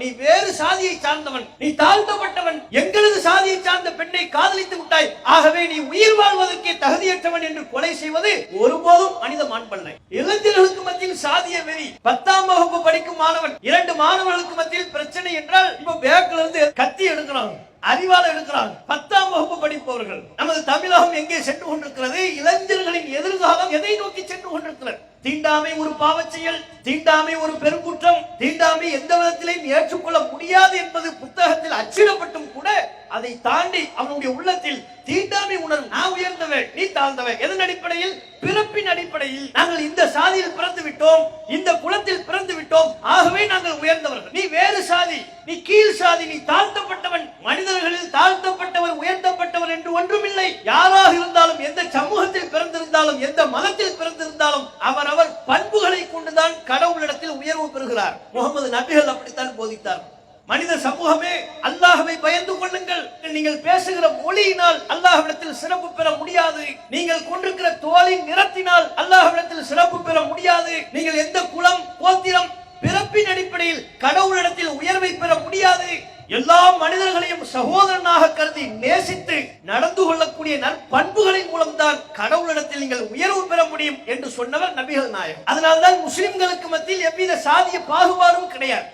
நீ வேறு சாதியை சார்ந்தவன் நீ தாழ்த்தப்பட்டவன். எங்களது சாதியை சார்ந்த பெண்ணை காதலித்து விட்டாய். ஆகவே நீ உயிர் வாழ்வதற்கே தகுதியற்றவன் என்று கொலை செய்வது ஒருபோதும் மனித மாண்பல்லை. இளைஞர்களுக்கு மத்தியில் சாதிய வெறி பத்தாம் வகுப்பு படிக்கும் மாணவன் இரண்டு மாணவர்களுக்கு மத்தியில் பிரச்சனை என்றால் இப்ப பேக்ல இருந்து கத்தி எடுக்கிறாங்க அறிவால எடுக்கிறாங்க. பத்தாம் வகுப்பு படிப்பவர்கள் நமது தமிழகம் எங்கே சென்று கொண்டிருக்கிறது? இளைஞர்களின் எதிர்காலம் எதை நோக்கி சென்று கொண்டிருக்கிறது? தீண்டாமை ஒரு பாவச்செயல் தீண்டாமை ஒரு பெருங்குற்றம் தீண்டாமை எந்த விதத்திலையும் ஏற்றுக்கொள்ள முடியாது என்பது புத்தகத்தில் அச்சிடப்பட்டும் கூட அதை தாண்டி அவனுடைய உள்ளத்தில் தீண்டாமை உணர்வு நான் உயர்ந்தவன் நீ தாழ்ந்தவன் எதன் அடிப்படையில்? பிறப்பின் அடிப்படையில். நாங்கள் இந்த சாதியில் பிறந்து விட்டோம் இந்த குலத்தில் பிறந்து விட்டோம் ஆகவே நாங்கள் உயர்ந்தவர்கள். நீ வேறு சாதி நீ கீழ் சாதி நீ தாழ்த்தப்பட்டவன். மனிதர்களில் தாழ்த்தப்பட்டவர் உயர்த்தப்பட்டவர் என்று ஒன்றுமில்லை. யாராக பிறந்திருந்தாலும் எந்த மதத்தில் பிறந்திருந்தாலும் அவரவர் பண்புகளை கொண்டுதான் கடவுளிடத்தில் உயர்வு பெறுகிறார். முகமது நபிகள் அப்படித்தான் போதித்தார். மனித சமூகமே அல்லாஹவை பயந்து கொள்ளுங்கள். நீங்கள் பேசுகிற மொழியினால் அல்லாஹ்விடத்தில் சிறப்பு பெற முடியாது. நீங்கள் கொண்டிருக்கிற தோலின் நிறத்தினால் அல்லாஹ்விடத்தில் சிறப்பு பெற முடியாது. நீங்கள் எந்த குலம் கோத்திரம் பிறப்பின் அடிப்படையில் கடவுளிடத்தில் உயர்வை பெற முடியாது. எல்லா மனிதர்களையும் சகோதரனாக கருதி நேசித்து நடந்து கொள்ளக்கூடிய நற்பண்புகளின் கடவுளிடத்தில் நீங்கள் உயர்வு பெற முடியும் என்று சொன்னவர் நபிகள் நாயகம். அதனால்தான் முஸ்லிம்களுக்கு மத்தியில் எவ்வித சாதிய பாகுபாடும் கிடையாது.